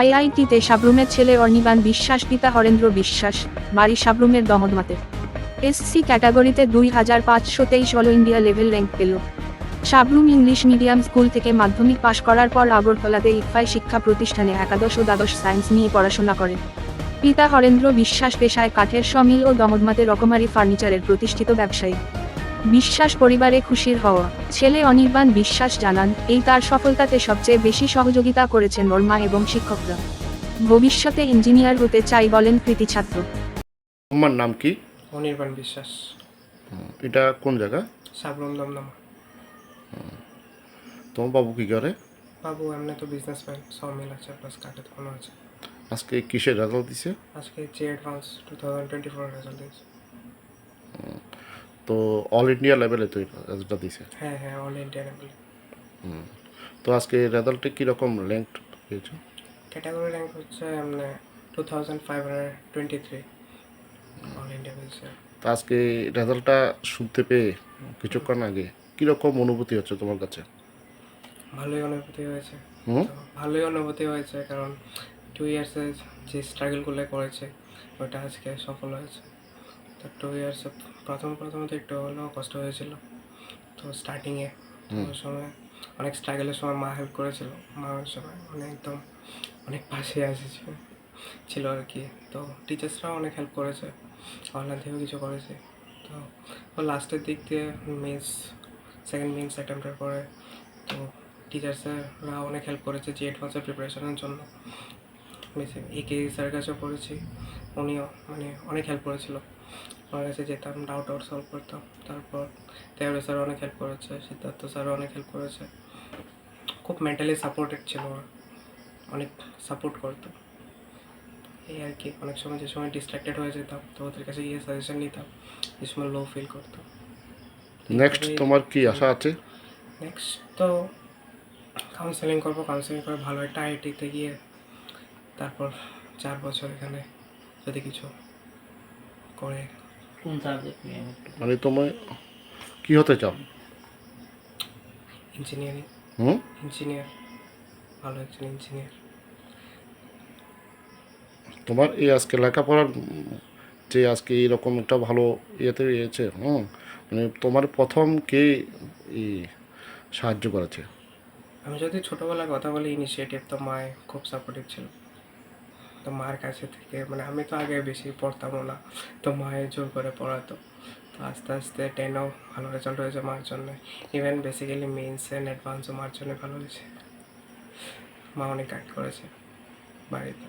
আইআইটিতে সাবরুমের ছেলে অর্নিবান বিশ্বাস, পিতা হরেন্দ্র বিশ্বাস, বাড়ি সাবরুমের দমদমাতে এসসি ক্যাটাগরিতে দুই হাজার পাঁচশো তেইশ অল ইন্ডিয়া লেভেল র্যাঙ্ক পেল। সাবরুম ইংলিশ মিডিয়াম স্কুল থেকে মাধ্যমিক পাশ করার পর আগরতলাতে ইফাই শিক্ষা প্রতিষ্ঠানে একাদশ ও দ্বাদশ সায়েন্স নিয়ে পড়াশোনা করেন পিতা হরেন্দ্র বিশ্বাস পেশায় কাঠের, সমিল ও দমদমাতে রকমারি ফার্নিচারের প্রতিষ্ঠিত ব্যবসায়ী। বিশ্বাস পরিবারে খুশির হওয়া। ছেলে অনির্বাণ বিশ্বাস জানান এই তার সফলতাতে সবচেয়ে বেশি সহযোগিতা করেছেন ওর মা এবং শিক্ষকরা। ভবিষ্যতে ইঞ্জিনিয়ার হতে চাই বলেন কৃতি ছাত্র। তোমার নাম কি? অনির্বাণ বিশ্বাস। এটা কোন জায়গা? সাবরুম দমদমা। তোমার বাবু কি করে? বাবু এমনি তো বিজনেসম্যান সব মিল আছে প্লাস কাঠে দোকানও আছে। আজকে কিসের রেজাল্ট দিছে? আজকে JEE advance two thousand twenty four result দিয়েছে। তো অল ইন্ডিয়া লেভেলে তো রেজাল্টটা দিছে। হ্যাঁ হ্যাঁ অল ইন্ডিয়া লেভেলে হুম। তো আজকে রেজাল্টে কীরকম র্যাঙ্ক পেয়েছ ক্যাটাগরি র্যাঙ্ক হচ্ছে এমনি two thousand five hundred twenty three all India তো আজকে রেজাল্টটা শুনতে পেয়ে কিছুক্ষণ আগে কীরকম অনুভূতি হচ্ছে তোমার কাছে? ভালোই অনুভূতি হয়েছে। হুম? ভালোই অনুভূতি হয়েছে কারণ টু ইয়ার্সে যে স্ট্রাগলগুলো করেছে ওটা আজকে সফল হয়েছে। তো টু ইয়ার্সে প্রথম প্রথম তো একটু হলেও কষ্ট হয়েছিল। তো স্টার্টিংয়ে ওই সময় অনেক স্ট্রাগলের সময় মা হেল্প করেছিল। মা ওই সময় মানে একদম অনেক পাশে এসেছিল ছিল আর কি। তো টিচার্সরাও অনেক হেল্প করেছে অনলাইন থেকেও কিছু করেছে। তো লাস্টের দিক দিয়ে মিস সেকেন্ড মিনস অ্যাটেম্পটের পরে তো টিচার্সরা অনেক হেল্প করেছে জি অ্যাডভান্সের প্রিপারেশনের জন্য। বেশি একে স্যারের কাছেও পড়েছি। উনিও মানে অনেক হেল্প করেছিল। আমার কাছে যেতাম ডাউট আউট সলভ করতাম। তারপর দেওয়ারে স্যার অনেক হেল্প করেছে সিদ্ধার্থ স্যারও অনেক হেল্প করেছে। খুব মেন্টালি সাপোর্টেড ছিল অনেক সাপোর্ট করতো। এই আর কি অনেক সময় যে সময় ডিস্ট্রাক্টেড হয়ে যেতাম তো ওদের কাছে গিয়ে সাজেশন নিতাম যে সময় লো ফিল করতাম নেক্সট তোমার কি আশা আছে? নেক্সট তো কাউন্সেলিং করব। কাউন্সেলিং করে ভালো একটা আইআইটিতে গিয়ে তারপর চার বছর এখানে যদি কিছু করে। কোন সাবজেক্ট নিয়ে মানে তোমার কি হতে চাও? ইঞ্জিনিয়ারিং হুম? ইঞ্জিনিয়ার ভালো একজন ইঞ্জিনিয়ার তোমার এই আজকে লেখাপড়ার যে আজকে এইরকম একটা ভালো ইয়েতে ইয়েছে হুম? মানে তোমার প্রথম কে এই সাহায্য করেছে? আমি যদি ছোটোবেলায় কথা বলি ইনিশিয়েটিভ তো মায় খুব সাপোর্টিভ ছিল। তো মার কাছে থেকে মানে আমি তো আগে বেশি পড়তামও না, তো মায়ে জোর করে পড়াতো। তো আস্তে আস্তে টেনও ভালো রেজাল্ট হয়েছে মার জন্য। ইভেন বেসিক্যালি মেন্স অ্যান্ড অ্যাডভান্সও মার জন্য ভালো হয়েছে। মা অনেক গাইড করেছে বাড়িতে।